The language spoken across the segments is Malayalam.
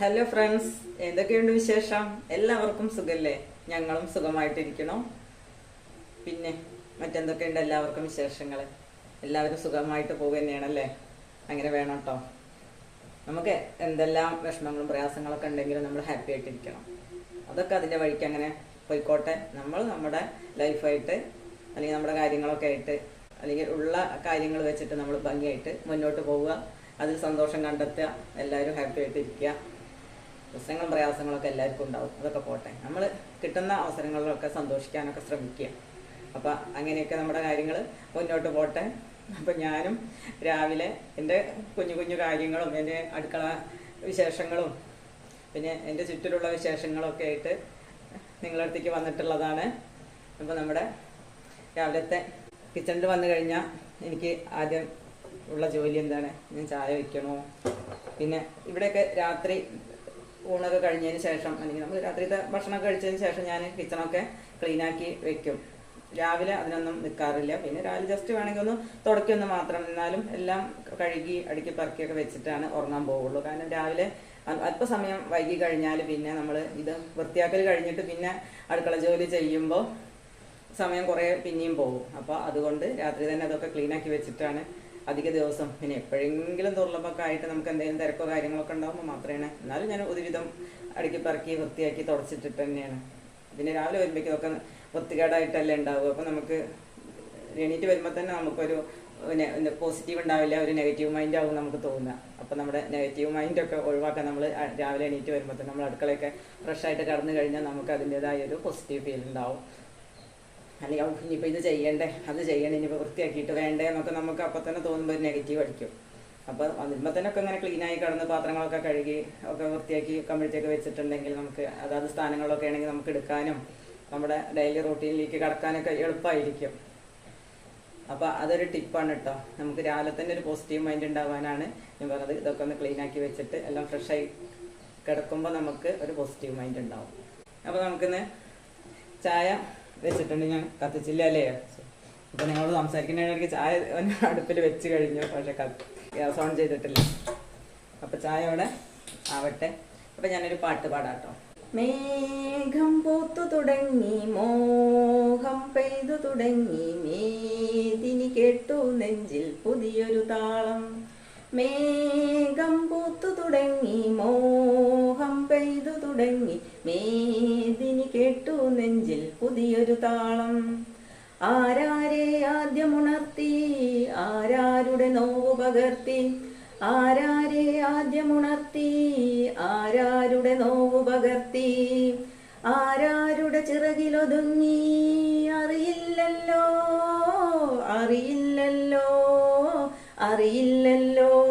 ഹലോ ഫ്രണ്ട്സ് എന്തൊക്കെയുണ്ട് വിശേഷം? എല്ലാവർക്കും സുഖല്ലേ? ഞങ്ങളും സുഖമായിട്ടിരിക്കണം പിന്നെ മറ്റെന്തൊക്കെയുണ്ട് എല്ലാവർക്കും വിശേഷങ്ങൾ എല്ലാവരും സുഖമായിട്ട് പോകുക തന്നെയാണല്ലേ? അങ്ങനെ വേണം കേട്ടോ നമുക്ക് എന്തെല്ലാം വിഷമങ്ങളും പ്രയാസങ്ങളൊക്കെ ഉണ്ടെങ്കിലും നമ്മൾ ഹാപ്പി ആയിട്ടിരിക്കണം. അതൊക്കെ അതിന്റെ വഴിക്ക് അങ്ങനെ പോയിക്കോട്ടെ. നമ്മൾ നമ്മുടെ ലൈഫായിട്ട് അല്ലെങ്കിൽ നമ്മുടെ കാര്യങ്ങളൊക്കെ ആയിട്ട് അല്ലെങ്കിൽ ഉള്ള കാര്യങ്ങൾ വെച്ചിട്ട് നമ്മൾ ഭംഗിയായിട്ട് മുന്നോട്ട് പോവുക. അതിൽ സന്തോഷം കണ്ടെത്തുക. എല്ലാവരും ഹാപ്പി ആയിട്ട് ഇരിക്കുക പ്രശ്നങ്ങളും പ്രയാസങ്ങളൊക്കെ എല്ലാവർക്കും ഉണ്ടാവും. അതൊക്കെ പോട്ടെ. നമ്മൾ കിട്ടുന്ന അവസരങ്ങളിലൊക്കെ സന്തോഷിക്കാനൊക്കെ ശ്രമിക്കുക. അപ്പം അങ്ങനെയൊക്കെ നമ്മുടെ കാര്യങ്ങൾ മുന്നോട്ട് പോട്ടെ. അപ്പം ഞാനും രാവിലെ എന്റെ കുഞ്ഞു കുഞ്ഞു കാര്യങ്ങളും എന്റെ അടുക്കള വിശേഷങ്ങളും പിന്നെ എന്റെ ചുറ്റിലുള്ള വിശേഷങ്ങളൊക്കെ ആയിട്ട് നിങ്ങളടുത്തേക്ക് വന്നിട്ടുള്ളതാണ്. അപ്പോൾ നമ്മുടെ രാവിലത്തെ കിച്ചണിൽ വന്നു കഴിഞ്ഞാൽ എനിക്ക് ആദ്യം ഉള്ള ജോലി എന്താണ്? ഞാൻ ചായ വയ്ക്കണോ പിന്നെ ഇവിടെയൊക്കെ രാത്രി ഊണൊക്കെ കഴിഞ്ഞതിന് ശേഷം അല്ലെങ്കിൽ നമ്മൾ രാത്രിത്തെ ഭക്ഷണം കഴിച്ചതിന് ശേഷം ഞാൻ കിച്ചണൊക്കെ ക്ലീനാക്കി വെക്കും. രാവിലെ അതിനൊന്നും നിൽക്കാറില്ല പിന്നെ രാവിലെ ജസ്റ്റ് വേണമെങ്കിൽ ഒന്ന് തുടക്കിയൊന്ന് മാത്രം. എന്നാലും എല്ലാം കഴുകി അടുക്കി പറക്കിയൊക്കെ വെച്ചിട്ടാണ് ഉറങ്ങാൻ പോവുള്ളൂ. കാരണം രാവിലെ അല്പസമയം വൈകി കഴിഞ്ഞാൽ പിന്നെ നമ്മൾ ഇത് വൃത്തിയാക്കൽ കഴിഞ്ഞിട്ട് പിന്നെ അടുക്കള ജോലി ചെയ്യുമ്പോൾ സമയം കുറേ പിന്നെയും പോകും. അപ്പോൾ അതുകൊണ്ട് രാത്രി തന്നെ അതൊക്കെ ക്ലീനാക്കി വെച്ചിട്ടാണ് അധിക ദിവസം പിന്നെ എപ്പോഴെങ്കിലും ദുർലഭമൊക്കെ ആയിട്ട് നമുക്ക് എന്തെങ്കിലും തിരക്കോ കാര്യങ്ങളൊക്കെ ഉണ്ടാകുമ്പോൾ മാത്രമേ എന്നാലും ഞാൻ ഒരുവിധം അടുക്കി പറക്കി വൃത്തിയാക്കി തുടച്ചിട്ടിട്ട് തന്നെയാണ്. പിന്നെ രാവിലെ വരുമ്പോഴേക്കും ഒക്കെ വൃത്തികേടായിട്ടല്ലേ ഉണ്ടാവുക. അപ്പോൾ നമുക്ക് എണീറ്റ് വരുമ്പോൾ തന്നെ നമുക്കൊരു പോസിറ്റീവ് ഉണ്ടാവില്ല ഒരു നെഗറ്റീവ് മൈൻഡ് ആവും നമുക്ക് തോന്നുക. അപ്പോൾ നമ്മുടെ നെഗറ്റീവ് മൈൻഡൊക്കെ ഒഴിവാക്കാൻ നമ്മൾ രാവിലെ എണീറ്റ് വരുമ്പോൾ തന്നെ നമ്മൾ അടുക്കളയൊക്കെ ഫ്രഷ് ആയിട്ട് കടന്നു കഴിഞ്ഞാൽ നമുക്ക് അതിന്റെതായ ഒരു പോസിറ്റീവ് ഫീൽ ഉണ്ടാവും. അല്ലെങ്കിൽ ഔ, ഇനിയിപ്പോൾ ഇത് ചെയ്യണ്ടേ? അത് ചെയ്യണ്ടേ ഇനിയിപ്പോൾ വൃത്തിയാക്കിയിട്ട് വേണ്ടേ എന്നൊക്കെ നമുക്ക് അപ്പോൾ തന്നെ തോന്നുമ്പോൾ ഒരു നെഗറ്റീവ് അടിക്കും. അപ്പോൾ വരുമ്പോൾ തന്നെ ഒക്കെ ഇങ്ങനെ ക്ലീനായി കിടന്ന് പാത്രങ്ങളൊക്കെ കഴുകി ഒക്കെ വൃത്തിയാക്കി കമ്പിളിച്ചൊക്കെ വെച്ചിട്ടുണ്ടെങ്കിൽ നമുക്ക് അതാത് സ്ഥാനങ്ങളൊക്കെ ആണെങ്കിൽ നമുക്ക് എടുക്കാനും നമ്മുടെ ഡെയിലി റൂട്ടീനിലേക്ക് കടക്കാനൊക്കെ എളുപ്പമായിരിക്കും അപ്പോൾ അതൊരു ടിപ്പാണ് കേട്ടോ നമുക്ക് രാവിലെ തന്നെ ഒരു പോസിറ്റീവ് മൈൻഡ് ഉണ്ടാവാനാണ് ഞാൻ പറഞ്ഞത്. ഇതൊക്കെ ഒന്ന് ക്ലീനാക്കി വെച്ചിട്ട് എല്ലാം ഫ്രഷായി കിടക്കുമ്പോൾ നമുക്ക് ഒരു പോസിറ്റീവ് മൈൻഡ് ഉണ്ടാവും. അപ്പോൾ നമുക്കിന്ന് ചായ വെച്ചിട്ടുണ്ട് ഞാൻ കത്തിച്ചില്ല അല്ലേ? അപ്പോൾ നിങ്ങളോട് സംസാരിക്കുന്ന ഇടയ്ക്ക് ചായ അടുപ്പിൽ വെച്ച് കഴിഞ്ഞു. പക്ഷേ ഗ്യാസ് ഓൺ ചെയ്തിട്ടില്ല. അപ്പോൾ ചായ അവിടെ ആവട്ടെ. അപ്പോൾ ഞാനൊരു പാട്ട് പാടാട്ടോ. മേഘം പൂത്തു തുടങ്ങി മോഹം പെയ്തു തുടങ്ങി മേദിനി കേട്ടു നെഞ്ചിൽ പുതിയൊരു താളം. മേഘം പൂത്തു തുടങ്ങി മോഹം പെയ്തു തുടങ്ങി മേദിനി കേട്ടു നെഞ്ചിൽ പുതിയൊരു താളം. ആരാരെ ആദ്യമുണർത്തി ആരാരുടെ നോവ് പകർത്തി? ആരാരെ ആദ്യമുണർത്തി ആരാരുടെ നോവ് പകർത്തി? ആരാരുടെ ചിറകിലൊതുങ്ങി? അറിയില്ലല്ലോ അറിയില്ലല്ലോ അറിയില്ലല്ലോ.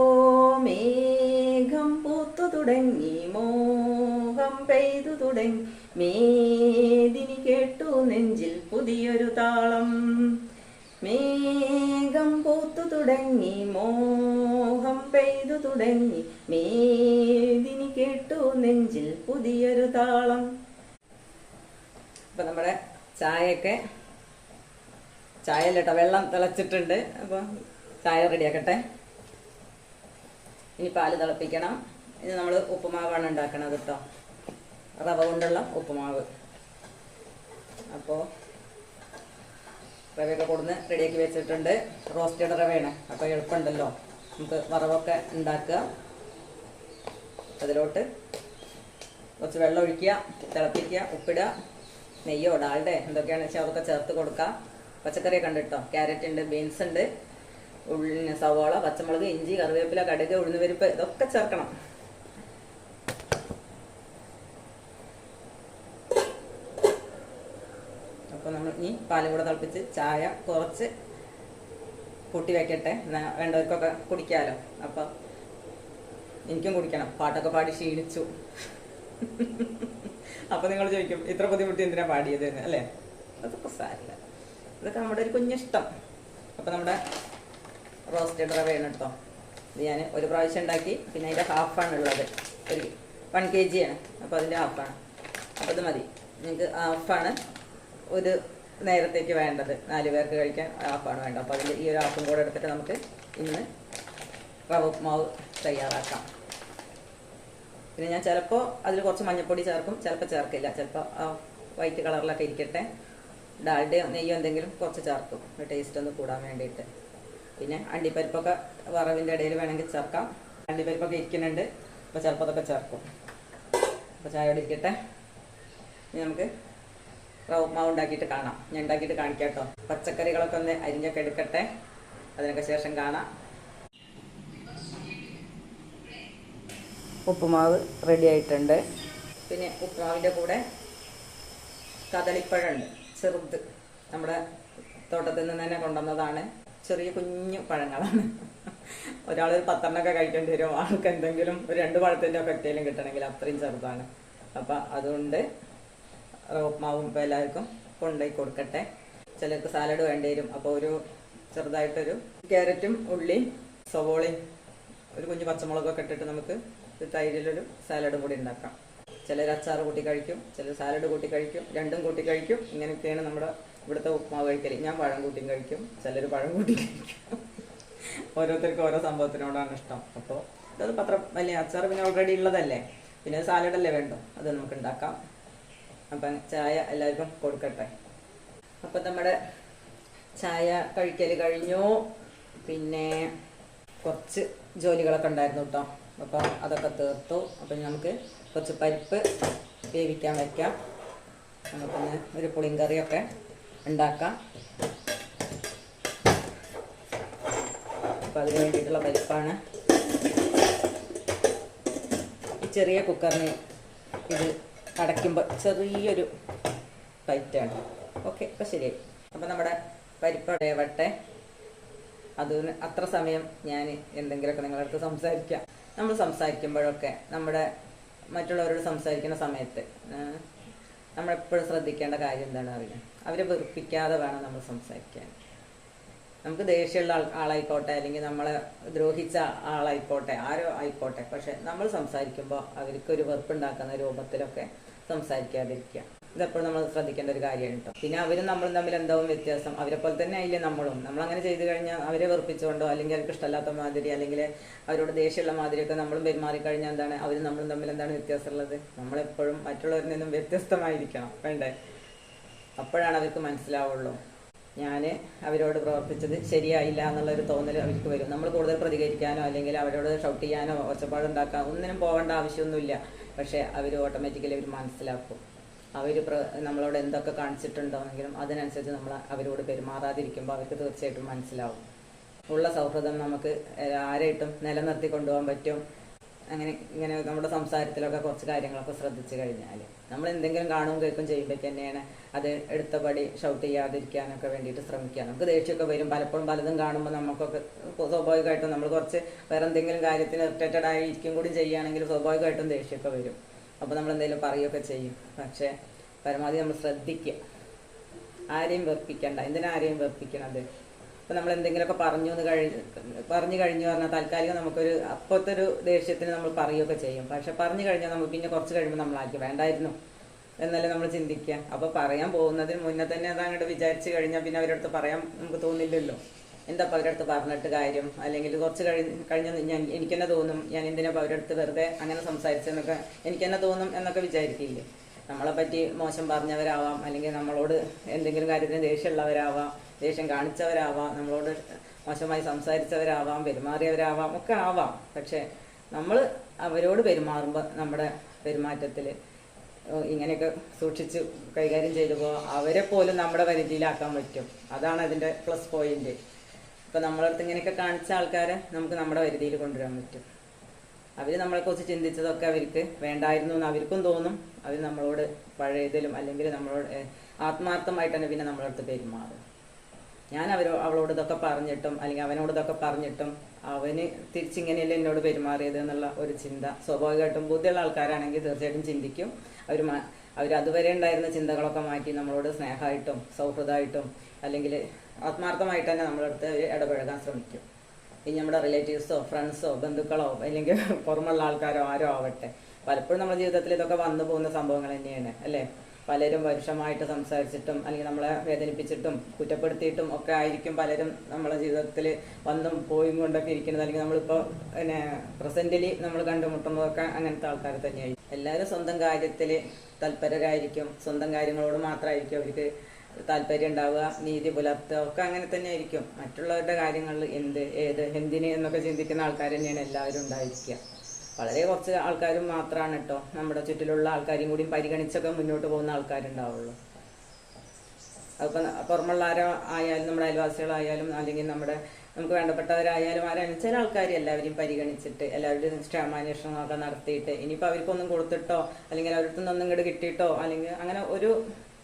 തുടങ്ങി മേദിനി കേട്ടു നെഞ്ചിൽ പുതിയൊരു താളം. മേഘം പൂത്തു തുടങ്ങി മോഹം പെയ്തു തുടങ്ങി മേദിനി കേട്ടു നെഞ്ചിൽ പുതിയൊരു താളം. അപ്പൊ നമ്മുടെ ചായയൊക്കെ ചായ അല്ല വെള്ളം തിളച്ചിട്ടുണ്ട്. അപ്പോൾ ചായ റെഡിയാക്കട്ടെ. ഇനി പാൽ തിളപ്പിക്കണം. ഇനി നമ്മൾ ഉപ്പുമാവാണ് ഉണ്ടാക്കണത് കേട്ടോ റവ കൊണ്ടുള്ള ഉപ്പുമാവ്. അപ്പോൾ റവയൊക്കെ കൊടുന്ന് റെഡിയാക്കി വെച്ചിട്ടുണ്ട്. റോസ്റ്റഡ് റവയാണ്. അപ്പോൾ എളുപ്പമുണ്ടല്ലോ. നമുക്ക് വറവൊക്കെ ഉണ്ടാക്കുക. അതിലോട്ട് കുറച്ച് വെള്ളം ഒഴിക്കുക തിളപ്പിക്കുക ഉപ്പിടുക നെയ്യോ ഡാൽഡേ എന്തൊക്കെയാണെന്ന് വെച്ചാൽ അതൊക്കെ ചേർത്ത് കൊടുക്കുക. പച്ചക്കറിയൊക്കെ ഉണ്ട് കേട്ടോ ക്യാരറ്റ് ഉണ്ട് ബീൻസ് ഉണ്ട് ഉള്ളി സവാള പച്ചമുളക് ഇഞ്ചി കറിവേപ്പില കടുക് ഉഴുന്നുപരിപ്പ് ഇതൊക്കെ ചേർക്കണം. അപ്പോൾ നമ്മൾ ഇനി പാലും കൂടെ തിളപ്പിച്ച് ചായ കുറച്ച് കൂട്ടി വയ്ക്കട്ടെ എന്നാൽ വേണ്ടവർക്കൊക്കെ കുടിക്കാമല്ലോ അപ്പോൾ എനിക്കും കുടിക്കണം. പാട്ടൊക്കെ പാടി ക്ഷീണിച്ചു. അപ്പോൾ നിങ്ങൾ ചോദിക്കും ഇത്ര ബുദ്ധിമുട്ടി എന്തിനാണ് പാടിയത് അല്ലേ? അതൊക്കെ സാരില്ല ഇതൊക്കെ നമ്മുടെ ഒരു കുഞ്ഞിഷ്ടം. അപ്പോൾ നമ്മുടെ റോസ്റ്റഡ് റവയാണ് കേട്ടോ. ഇത് ഞാൻ ഒരു പ്രാവശ്യം ഉണ്ടാക്കി പിന്നെ അതിന്റെ ഹാഫാണ് ഉള്ളത് ഒരു വൺ കെ ജി ആണ്. അപ്പോൾ അതിന്റെ ഹാഫാണ്. അപ്പോൾ ഇത് മതി. നിങ്ങൾക്ക് ഹാഫാണ്. ഒരു നേരത്തേക്ക് വേണ്ടത്. നാല് പേർക്ക് കഴിക്കാൻ ഹാഫാണ് വേണ്ടത്. അപ്പോൾ അതിൽ ഈ ഒരു ഹാഫും കൂടെ എടുത്തിട്ട് നമുക്ക് ഇന്ന് റവ ഉപ്മാവ് തയ്യാറാക്കാം. പിന്നെ ഞാൻ ചിലപ്പോൾ അതിൽ കുറച്ച് മഞ്ഞൾപ്പൊടി ചേർക്കും. ചിലപ്പോൾ ചേർക്കില്ല. ചിലപ്പോൾ വൈറ്റ് കളറിലൊക്കെ ഇരിക്കട്ടെ. ഡാൽഡയോ നെയ്യോ എന്തെങ്കിലും കുറച്ച് ചേർക്കും. ടേസ്റ്റ് ഒന്ന് കൂടാൻ വേണ്ടിയിട്ട്. പിന്നെ അണ്ടിപ്പരിപ്പൊക്കെ വറവിന്റെ ഇടയിൽ വേണമെങ്കിൽ ചേർക്കാം. അണ്ടിപ്പരിപ്പൊക്കെ ഇരിക്കുന്നുണ്ട്. അപ്പോൾ ചിലപ്പോൾ അതൊക്കെ ചേർക്കും. അപ്പോൾ ചായ ഇരിക്കട്ടെ. ഇനി നമുക്ക് റവ മാവ് ഉണ്ടാക്കിയിട്ട് കാണാം. ഞാൻ ഉണ്ടാക്കിയിട്ട് കാണിക്കാം കേട്ടോ. പച്ചക്കറികളൊക്കെ ഒന്ന് അരിഞ്ഞൊക്കെ എടുക്കട്ടെ. അതിനൊക്കെ ശേഷം കാണാം. ഉപ്പുമാവ് റെഡി ആയിട്ടുണ്ട്. പിന്നെ ഉപ്പുമാവിന്റെ കൂടെ കദളിപ്പഴമുണ്ട്. ചെറുത്. നമ്മുടെ തോട്ടത്തിൽ നിന്ന് തന്നെ കൊണ്ടുവന്നതാണ്. ചെറിയ കുഞ്ഞു പഴങ്ങളാണ്. ഒരാൾ ഒരു പത്തെണ്ണമൊക്കെ കഴിക്കേണ്ടി വരും. ആൾക്ക് എന്തെങ്കിലും ഒരു രണ്ട് പഴത്തിന്റെ ഒക്കെ എത്തിയാലും കിട്ടണമെങ്കിൽ അത്രയും ചെറുതാണ്. അപ്പം അതുകൊണ്ട് ഉപ്പുമാവും ഇപ്പോൾ എല്ലാവർക്കും കൊണ്ടുപോയി കൊടുക്കട്ടെ. ചിലർക്ക് സാലഡ് വേണ്ടി വരും. അപ്പോൾ ഒരു ചെറുതായിട്ടൊരു ക്യാരറ്റും ഉള്ളിയും സവോളയും ഒരു കുഞ്ഞു പച്ചമുളകൊക്കെ ഇട്ടിട്ട് നമുക്ക് തൈരിലൊരു സാലഡും കൂടി ഉണ്ടാക്കാം. ചിലർ അച്ചാർ കൂട്ടി കഴിക്കും ചിലർ സാലഡ് കൂട്ടി കഴിക്കും രണ്ടും കൂട്ടി കഴിക്കും. ഇങ്ങനെയൊക്കെയാണ് നമ്മുടെ ഇവിടുത്തെ ഉപ്പുമാവ് കഴിക്കൽ ഞാൻ പഴം കൂട്ടിയും കഴിക്കും ചിലർ പഴം കൂട്ടി കഴിക്കും. ഓരോരുത്തർക്കും ഓരോ സംഭവത്തിനോടാണ് ഇഷ്ടം. അപ്പോൾ അത് പത്ര വലിയ അച്ചാർ പിന്നെ ഓൾറെഡി ഉള്ളതല്ലേ? പിന്നെ സാലഡല്ലേ വേണ്ടോ അത് നമുക്ക് ഉണ്ടാക്കാം. അപ്പം ചായ എല്ലാവർക്കും കൊടുക്കട്ടെ. അപ്പം നമ്മുടെ ചായ കഴിക്കൽ കഴിഞ്ഞു. പിന്നെ കുറച്ച് ജോലികളൊക്കെ ഉണ്ടായിരുന്നു കേട്ടോ. അപ്പോൾ അതൊക്കെ തീർത്തു. അപ്പം നമുക്ക് കുറച്ച് പരിപ്പ് വേവിക്കാൻ വയ്ക്കാം നമുക്കൊന്ന് ഒരു പുളിങ്കറിയൊക്കെ ഉണ്ടാക്കാം. അപ്പോൾ അതിന് വേണ്ടിയിട്ടുള്ള പരിപ്പാണ്. ചെറിയ കുക്കറിന് ഇത് അടയ്ക്കുമ്പോൾ ചെറിയൊരു ടൈറ്റാണ് ഓക്കെ അപ്പോൾ ശരിയായി. അപ്പോൾ നമ്മുടെ പരിപ്പ് വേവട്ടെ അതിന് അത്ര സമയം ഞാൻ എന്തെങ്കിലുമൊക്കെ അടുത്ത് സംസാരിക്കാം. നമ്മൾ സംസാരിക്കുമ്പോഴൊക്കെ നമ്മുടെ മറ്റുള്ളവരോട് സംസാരിക്കുന്ന സമയത്ത് നമ്മളെപ്പോഴും ശ്രദ്ധിക്കേണ്ട കാര്യം എന്താണ് അറിയാം? അവരെ വെറുപ്പിക്കാതെ വേണം നമ്മൾ സംസാരിക്കാൻ. നമുക്ക് ദേഷ്യമുള്ള ആളായിക്കോട്ടെ അല്ലെങ്കിൽ നമ്മളെ ദ്രോഹിച്ച ആളായിക്കോട്ടെ ആരോ ആയിക്കോട്ടെ. പക്ഷെ നമ്മൾ സംസാരിക്കുമ്പോൾ അവർക്കൊരു വെറുപ്പുണ്ടാക്കുന്ന രൂപത്തിലൊക്കെ സംസാരിക്കാതിരിക്കുക. ഇതെപ്പോഴും നമ്മൾ ശ്രദ്ധിക്കേണ്ട ഒരു കാര്യമാണ് കേട്ടോ പിന്നെ അവരും നമ്മളും തമ്മിൽ എന്താവും വ്യത്യാസം? അവരെ പോലെ തന്നെ ആയില്ലേ നമ്മളും? നമ്മൾ അങ്ങനെ ചെയ്തു കഴിഞ്ഞാൽ അവരെ വെറുപ്പിച്ചുകൊണ്ടോ അല്ലെങ്കിൽ അവർക്ക് ഇഷ്ടമല്ലാത്ത മാതിരി അല്ലെങ്കിൽ അവരോട് ദേഷ്യമുള്ള മാതിരിയൊക്കെ നമ്മളും പെരുമാറി കഴിഞ്ഞാൽ എന്താണ്? അവരും നമ്മളും തമ്മിൽ എന്താണ് വ്യത്യാസമുള്ളത്? നമ്മളെപ്പോഴും മറ്റുള്ളവരിൽ നിന്നും വ്യത്യസ്തമായിരിക്കണം. വേണ്ടേ അപ്പോഴാണ് അവർക്ക് മനസ്സിലാവുള്ളൂ. ഞാൻ അവരോട് പ്രവർത്തിച്ചത് ശരിയായില്ല എന്നുള്ളൊരു തോന്നൽ അവർക്ക് വരും. നമ്മൾ കൂടുതൽ പ്രതികരിക്കാനോ അല്ലെങ്കിൽ അവരോട് ഷൗട്ട് ചെയ്യാനോ ഒച്ചപ്പാടുണ്ടാക്കാനോ ഒന്നിനും പോകേണ്ട ആവശ്യമൊന്നുമില്ല. പക്ഷേ അവർ ഓട്ടോമാറ്റിക്കലി അവർ മനസ്സിലാക്കും. അവർ നമ്മളോട് എന്തൊക്കെ കാണിച്ചിട്ടുണ്ടോയെങ്കിലും അതിനനുസരിച്ച് നമ്മൾ അവരോട് പെരുമാറാതിരിക്കുമ്പോൾ അവർക്ക് തീർച്ചയായിട്ടും മനസ്സിലാവും. ഉള്ള സൗഹൃദം നമുക്ക് ആരായിട്ടും നിലനിർത്തി കൊണ്ടുപോകാൻ പറ്റും. അങ്ങനെ ഇങ്ങനെ നമ്മുടെ സംസാരത്തിലൊക്കെ കുറച്ച് കാര്യങ്ങളൊക്കെ ശ്രദ്ധിച്ചു കഴിഞ്ഞാൽ നമ്മൾ എന്തെങ്കിലും കാണുകയും കേൾക്കും ചെയ്യുമ്പോൾ തന്നെയാണ് അത് എടുത്തപടി ഷൗട്ട് ചെയ്യാതിരിക്കാനൊക്കെ വേണ്ടിയിട്ട് ശ്രമിക്കുക. നമുക്ക് ദേഷ്യമൊക്കെ വരും. പലപ്പോഴും പലതും കാണുമ്പോൾ നമുക്കൊക്കെ സ്വാഭാവികമായിട്ടും നമ്മൾ കുറച്ച് വേറെ എന്തെങ്കിലും കാര്യത്തിന് ഇറിറ്റേറ്റഡ് ആയിരിക്കും കൂടി ചെയ്യുകയാണെങ്കിൽ സ്വാഭാവികമായിട്ടും ദേഷ്യമൊക്കെ വരും. അപ്പോൾ നമ്മൾ എന്തെങ്കിലും പറയുകയൊക്കെ ചെയ്യും. പക്ഷേ പരമാവധി നമ്മൾ ശ്രദ്ധിക്കുക. ആരെയും വെറുപ്പിക്കണ്ട. എന്തിനാരെയും വെറുപ്പിക്കണത്? ഇപ്പം നമ്മൾ എന്തെങ്കിലുമൊക്കെ പറഞ്ഞു എന്ന് കഴിഞ്ഞ് പറഞ്ഞു കഴിഞ്ഞു പറഞ്ഞാൽ താൽക്കാലികം നമുക്കൊരു അപ്പോഴത്തെ ഒരു ദേഷ്യത്തിന് നമ്മൾ പറയുകയൊക്കെ ചെയ്യും. പക്ഷെ പറഞ്ഞു കഴിഞ്ഞാൽ നമുക്ക് പിന്നെ കുറച്ച് കഴിയുമ്പോൾ നമ്മളാക്കി വേണ്ടായിരുന്നു. എന്നല്ലേ നമ്മൾ ചിന്തിക്കുക അപ്പോൾ പറയാൻ പോകുന്നതിന് മുന്നേ തന്നെ അത് അങ്ങോട്ട് വിചാരിച്ച് കഴിഞ്ഞാൽ പിന്നെ അവരടുത്ത് പറയാൻ നമുക്ക് തോന്നില്ലല്ലോ. എന്താ അവരടുത്ത് പറഞ്ഞിട്ട് കാര്യം? അല്ലെങ്കിൽ കുറച്ച് കഴിഞ്ഞ് കഴിഞ്ഞ ഞാൻ എനിക്ക് തന്നെ തോന്നും ഞാൻ എന്തിനാ അവരടുത്ത് വെറുതെ അങ്ങനെ സംസാരിച്ചെന്നൊക്കെ എനിക്ക് തന്നെ തോന്നും എന്നൊക്കെ വിചാരിക്കില്ലേ? നമ്മളെ പറ്റി മോശം പറഞ്ഞവരാവാം അല്ലെങ്കിൽ നമ്മളോട് എന്തെങ്കിലും കാര്യത്തിന് ദേഷ്യമുള്ളവരാവാം ദേഷ്യം കാണിച്ചവരാവാം നമ്മളോട് മോശമായി സംസാരിച്ചവരാവാം പെരുമാറിയവരാവാം ഒക്കെ ആവാം. പക്ഷേ നമ്മൾ അവരോട് പെരുമാറുമ്പോൾ നമ്മുടെ പെരുമാറ്റത്തിൽ ഇങ്ങനെയൊക്കെ സൂക്ഷിച്ച് കൈകാര്യം ചെയ്തു പോകാം അവരെ പോലും നമ്മുടെ പരിധിയിലാക്കാൻ പറ്റും. അതാണ് അതിന്റെ പ്ലസ് പോയിന്റ് ഇപ്പം നമ്മളടുത്ത് ഇങ്ങനെയൊക്കെ കാണിച്ച ആൾക്കാരെ നമുക്ക് നമ്മുടെ പരിധിയിൽ കൊണ്ടുവരാൻ പറ്റും. അവർ നമ്മളെക്കുറിച്ച് ചിന്തിച്ചതൊക്കെ അവർക്ക് വേണ്ടായിരുന്നു എന്ന് അവർക്കും തോന്നും. അവർ നമ്മളോട് പഴയതിലും അല്ലെങ്കിൽ നമ്മളോട് ആത്മാർത്ഥമായിട്ട് തന്നെ പിന്നെ നമ്മളടുത്ത് പെരുമാറും. ഞാൻ അവരോ അവളോട് ഇതൊക്കെ പറഞ്ഞിട്ടും അല്ലെങ്കിൽ അവനോട് ഇതൊക്കെ പറഞ്ഞിട്ടും അവന് തിരിച്ചിങ്ങനെയല്ല എന്നോട് പെരുമാറിയത് എന്നുള്ള ഒരു ചിന്ത. സ്വാഭാവികമായിട്ടും ബുദ്ധിയുള്ള ആൾക്കാരാണെങ്കിൽ തീർച്ചയായിട്ടും ചിന്തിക്കും. അവർ അവർ അതുവരെ ഉണ്ടായിരുന്ന ചിന്തകളൊക്കെ മാറ്റി നമ്മളോട് സ്നേഹമായിട്ടും സൗഹൃദമായിട്ടും അല്ലെങ്കിൽ ആത്മാർത്ഥമായിട്ട് തന്നെ നമ്മളടുത്ത് ഇടപഴകാൻ ശ്രമിക്കും. ഇനി നമ്മുടെ റിലേറ്റീവ്സോ ഫ്രണ്ട്സോ ബന്ധുക്കളോ അല്ലെങ്കിൽ പുറമുള്ള ആൾക്കാരോ ആരോ ആവട്ടെ. പലപ്പോഴും നമ്മുടെ ജീവിതത്തിൽ ഇതൊക്കെ വന്നു പോകുന്ന സംഭവങ്ങൾ തന്നെയാണ് അല്ലേ? പലരും പരുഷമായിട്ട് സംസാരിച്ചിട്ടും അല്ലെങ്കിൽ നമ്മളെ വേദനിപ്പിച്ചിട്ടും കുറ്റപ്പെടുത്തിയിട്ടും ഒക്കെ ആയിരിക്കും പലരും നമ്മളെ ജീവിതത്തിൽ വന്നും പോയും കൊണ്ടൊക്കെ ഇരിക്കുന്നത്. അല്ലെങ്കിൽ നമ്മളിപ്പോൾ പിന്നെ പ്രസന്റിലി നമ്മൾ കണ്ടുമുട്ടുന്നതൊക്കെ അങ്ങനത്തെ ആൾക്കാർ തന്നെയായിരിക്കും. എല്ലാവരും സ്വന്തം കാര്യത്തിൽ തൽപരരായിരിക്കും. സ്വന്തം കാര്യങ്ങളോട് മാത്രമായിരിക്കും അവർക്ക് താല്പര്യം ഉണ്ടാവുക. നീതി പുലർത്തുക ഒക്കെ അങ്ങനെ തന്നെ ആയിരിക്കും മറ്റുള്ളവരുടെ കാര്യങ്ങളിൽ എന്ത് ഏത് എന്തിന് എന്നൊക്കെ ചിന്തിക്കുന്ന ആൾക്കാർ തന്നെയാണ് എല്ലാവരും ഉണ്ടായിരിക്കുക. വളരെ കുറച്ച് ആൾക്കാരും മാത്രമാണ് കേട്ടോ നമ്മുടെ ചുറ്റിലുള്ള ആൾക്കാരും കൂടി പരിഗണിച്ചൊക്കെ മുന്നോട്ട് പോകുന്ന ആൾക്കാരുണ്ടാവുള്ളൂ. അതിപ്പോൾ പുറമുള്ളവരോ ആയാലും നമ്മുടെ അയൽവാസികളായാലും അല്ലെങ്കിൽ നമ്മുടെ നമുക്ക് വേണ്ടപ്പെട്ടവരായാലും ആരായാലും ചില ആൾക്കാർ എല്ലാവരെയും പരിഗണിച്ചിട്ട് എല്ലാവരുടെയും ക്ഷേമാന്വേഷണങ്ങളൊക്കെ നടത്തിയിട്ട് ഇനിയിപ്പോൾ അവർക്കൊന്നും കൊടുത്തിട്ടോ അല്ലെങ്കിൽ അവരുടെ നിന്നൊന്നും ഇങ്ങോട്ട് കിട്ടിയിട്ടോ അല്ലെങ്കിൽ അങ്ങനെ ഒരു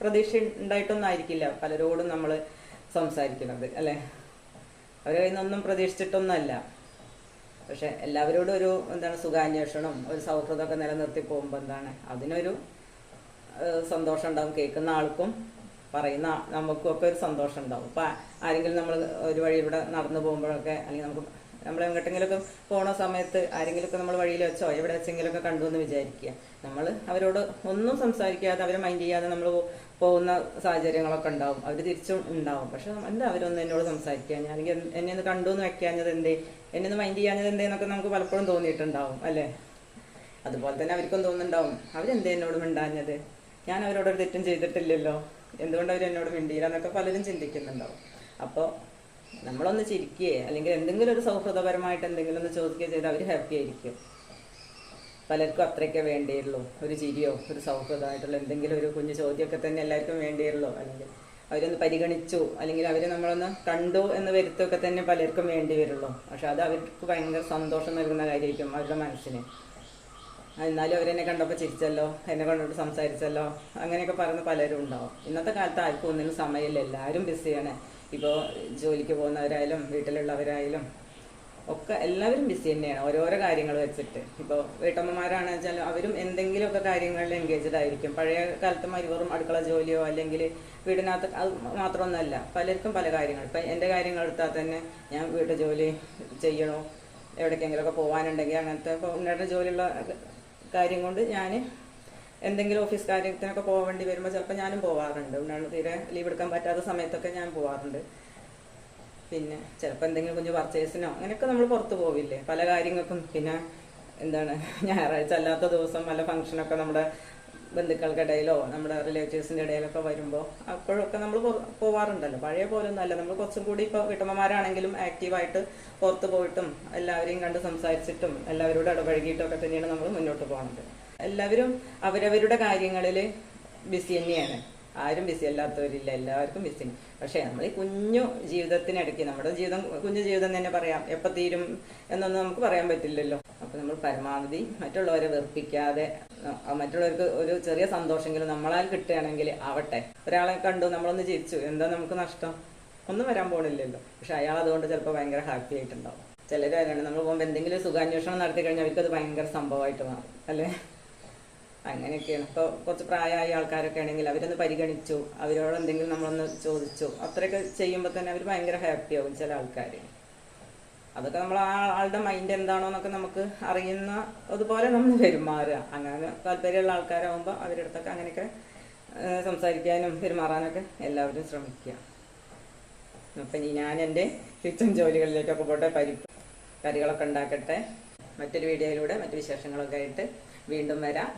പ്രതീക്ഷ ഉണ്ടായിട്ടൊന്നും ആയിരിക്കില്ല പലരോടും നമ്മൾ സംസാരിക്കുന്നത് അല്ലേ? അവരെ കയ്യിൽ നിന്നൊന്നും പ്രതീക്ഷിച്ചിട്ടൊന്നുമല്ല. പക്ഷെ എല്ലാവരോടും ഒരു എന്താണ് സുഖാന്വേഷണം ഒരു സൗഹൃദമൊക്കെ നിലനിർത്തി പോകുമ്പോൾ എന്താണ്? അതിനൊരു സന്തോഷം ഉണ്ടാവും. കേൾക്കുന്ന ആൾക്കും പറയുന്ന നമുക്കും ഒക്കെ ഒരു സന്തോഷം ഉണ്ടാവും. ഇപ്പം ആരെങ്കിലും നമ്മൾ ഒരു വഴിയിലൂടെ നടന്നു പോകുമ്പോഴൊക്കെ അല്ലെങ്കിൽ നമുക്ക് നമ്മൾ എങ്ങോട്ടെങ്കിലുമൊക്കെ പോണ സമയത്ത് ആരെങ്കിലുമൊക്കെ നമ്മൾ വഴിയിൽ വെച്ചോ എവിടെ വെച്ചെങ്കിലുമൊക്കെ കണ്ടു എന്ന് വിചാരിക്കുക. നമ്മൾ അവരോട് ഒന്നും സംസാരിക്കാതെ അവരെ മൈൻഡ് ചെയ്യാതെ നമ്മൾ പോകുന്ന സാഹചര്യങ്ങളൊക്കെ ഉണ്ടാവും. അവർ തിരിച്ചും ഉണ്ടാവും. പക്ഷെ എന്താ അവരൊന്നും എന്നോട് സംസാരിക്കാൻ അല്ലെങ്കിൽ എന്നെ ഒന്ന് കണ്ടു എന്ന് വെക്കാഞ്ഞത് എന്തേ? എന്നെ ഒന്ന് മൈൻഡ് ചെയ്യാഞ്ഞത് എന്തേ എന്നൊക്കെ നമുക്ക് പലപ്പോഴും തോന്നിയിട്ടുണ്ടാവും അല്ലേ? അതുപോലെ തന്നെ അവർക്കും തോന്നുന്നുണ്ടാവും. അവരെന്തേ എന്നോട് മിണ്ടാഞ്ഞത്? ഞാൻ അവരോട് ഒരു തെറ്റും ചെയ്തിട്ടില്ലല്ലോ. എന്തുകൊണ്ട് അവർ എന്നോട് മിണ്ടിയില്ല എന്നൊക്കെ പലരും ചിന്തിക്കുന്നുണ്ടാവും. അപ്പോൾ നമ്മളൊന്ന് ചിരിക്കുകയെ അല്ലെങ്കിൽ എന്തെങ്കിലും ഒരു സൗഹൃദപരമായിട്ട് എന്തെങ്കിലും ഒന്ന് ചോദിക്കുകയോ ചെയ്താൽ അവർ ഹാപ്പി ആയിരിക്കും. പലർക്കും അത്രയൊക്കെ വേണ്ടിയുള്ളൂ ഒരു ചിരിയോ ഒരു സൗഹൃദമായിട്ടുള്ള എന്തെങ്കിലും ഒരു കുഞ്ഞു ചോദ്യമൊക്കെ തന്നെ എല്ലാവർക്കും വേണ്ടിയുള്ളൂ അല്ലെങ്കിൽ അവരൊന്ന് പരിഗണിച്ചു അല്ലെങ്കിൽ അവരെ നമ്മളൊന്ന് കണ്ടു എന്ന് വരുത്തൊക്കെ തന്നെ പലർക്കും വേണ്ടി വരുള്ളൂ. പക്ഷെ അത് അവർക്ക് ഭയങ്കര സന്തോഷം നൽകുന്ന കാര്യമായിരിക്കും അവരുടെ മനസ്സിന്. എന്നാലും അവരെന്നെ കണ്ടപ്പോൾ ചിരിച്ചല്ലോ എന്നെ കണ്ടിട്ട് സംസാരിച്ചല്ലോ അങ്ങനെയൊക്കെ പറയുന്ന പലരും ഉണ്ടാവും. ഇന്നത്തെ കാലത്ത് ആർക്കും ഒന്നിനും സമയമില്ല. എല്ലാവരും ബിസിയാണ് ഇപ്പോൾ ജോലിക്ക് പോകുന്നവരായാലും വീട്ടിലുള്ളവരായാലും ഒക്കെ എല്ലാവരും ബിസി തന്നെയാണ്. ഓരോരോ കാര്യങ്ങൾ വെച്ചിട്ട്. ഇപ്പോൾ വീട്ടമ്മമാരാണ് വെച്ചാൽ അവരും എന്തെങ്കിലുമൊക്കെ കാര്യങ്ങളിൽ എൻഗേജ്ഡ് ആയിരിക്കും. പഴയ കാലത്ത് മരുവറും അടുക്കള ജോലിയോ അല്ലെങ്കിൽ വീടിനകത്ത് അത് മാത്രമൊന്നുമല്ല. പലർക്കും പല കാര്യങ്ങൾ. ഇപ്പം എന്റെ കാര്യങ്ങൾ എടുത്താൽ തന്നെ ഞാൻ വീട്ടു ജോലി ചെയ്യണോ? എവിടേക്കെങ്കിലുമൊക്കെ പോകാനുണ്ടെങ്കിൽ അങ്ങനത്തെ ഇപ്പോൾ ഉന്നത ജോലിയുള്ള കാര്യം കൊണ്ട് ഞാൻ എന്തെങ്കിലും ഓഫീസ് കാര്യത്തിനൊക്കെ പോകേണ്ടി വരുമ്പോൾ ചിലപ്പോൾ ഞാനും പോവാറുണ്ട്. ഉണ്ണാണ് തീരെ ലീവ് എടുക്കാൻ പറ്റാത്ത സമയത്തൊക്കെ ഞാൻ പോവാറുണ്ട്. പിന്നെ ചിലപ്പോൾ എന്തെങ്കിലും കുഞ്ഞു പർച്ചേസിനോ അങ്ങനെയൊക്കെ നമ്മൾ പുറത്തു പോവില്ലേ? പല കാര്യങ്ങൾക്കും. പിന്നെ എന്താണ് ഞായറാഴ്ച അല്ലാത്ത ദിവസം പല ഫംഗ്ഷനൊക്കെ നമ്മുടെ ബന്ധുക്കൾക്കിടയിലോ നമ്മുടെ റിലേറ്റീവ്സിന്റെ ഇടയിലൊക്കെ വരുമ്പോൾ അപ്പോഴൊക്കെ നമ്മൾ പോവാറുണ്ടല്ലോ. പഴയ പോലെ ഒന്നുമല്ല നമ്മൾ കുറച്ചും കൂടി ഇപ്പോൾ വീട്ടമ്മമാരാണെങ്കിലും ആക്റ്റീവായിട്ട് പുറത്ത് പോയിട്ടും എല്ലാവരെയും കണ്ട് സംസാരിച്ചിട്ടും എല്ലാവരോടും ഇടപഴകിയിട്ടും ഒക്കെ തന്നെയാണ് നമ്മൾ മുന്നോട്ട് പോകുന്നത് എല്ലാവരും അവരവരുടെ കാര്യങ്ങളിൽ ബിസി തന്നെയാണ്. ആരും ബിസി അല്ലാത്തവരില്ല എല്ലാവർക്കും ബിസി പക്ഷേ നമ്മൾ ഈ കുഞ്ഞു ജീവിതത്തിനിടയ്ക്ക് നമ്മുടെ ജീവിതം കുഞ്ഞു ജീവിതം തന്നെ പറയാം എപ്പോൾ തീരും എന്നൊന്നും നമുക്ക് പറയാൻ പറ്റില്ലല്ലോ. അപ്പോൾ നമ്മൾ പരമാവധി മറ്റുള്ളവരെ വെറുപ്പിക്കാതെ മറ്റുള്ളവർക്ക് ഒരു ചെറിയ സന്തോഷമെങ്കിലും നമ്മളാൽ കിട്ടുകയാണെങ്കിൽ ആവട്ടെ. ഒരാളെ കണ്ടു നമ്മളൊന്ന് ചിരിച്ചു എന്താ നമുക്ക് നഷ്ടം? ഒന്നും വരാൻ പോണില്ലല്ലോ. പക്ഷെ അയാൾ അതുകൊണ്ട് ചിലപ്പോൾ ഭയങ്കര ഹാപ്പി ആയിട്ടുണ്ടാവും. ചിലർ അതിനാണ് നമ്മൾ പോകുമ്പോൾ എന്തെങ്കിലും സുഖാന്വേഷണം നടത്തി കഴിഞ്ഞാൽ അവർക്കത് ഭയങ്കര സംഭവമായിട്ട് മാറും അല്ലേ? അങ്ങനെയൊക്കെയാണ്. ഇപ്പോൾ കുറച്ച് പ്രായമായ ആൾക്കാരൊക്കെ ആണെങ്കിൽ അവരൊന്ന് പരിഗണിച്ചു അവരോട് എന്തെങ്കിലും നമ്മളൊന്ന് ചോദിച്ചു. അത്രയൊക്കെ ചെയ്യുമ്പോൾ തന്നെ അവർ ഭയങ്കര ഹാപ്പി ആവും ചില ആൾക്കാർ അതൊക്കെ നമ്മൾ ആ ആളുടെ മൈൻഡ് എന്താണോ എന്നൊക്കെ നമുക്ക് അറിയുന്ന അതുപോലെ നമ്മൾ പെരുമാറുക. അങ്ങനെ താല്പര്യമുള്ള ആൾക്കാരാകുമ്പോൾ അവരുടെ അടുത്തൊക്കെ അങ്ങനെയൊക്കെ സംസാരിക്കാനും പെരുമാറാനൊക്കെ എല്ലാവരും ശ്രമിക്കുക. അപ്പം ഇനി ഞാൻ എന്റെ കിച്ചൺ ജോലികളിലേക്കൊക്കെ പോട്ടെ പരിപ്പ് കറികളൊക്കെ ഉണ്ടാക്കട്ടെ. മറ്റൊരു വീഡിയോയിലൂടെ മറ്റു വിശേഷങ്ങളൊക്കെ ആയിട്ട് വീണ്ടും വരാം.